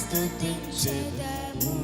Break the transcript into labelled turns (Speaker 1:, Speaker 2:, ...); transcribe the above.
Speaker 1: స్థుతించెదము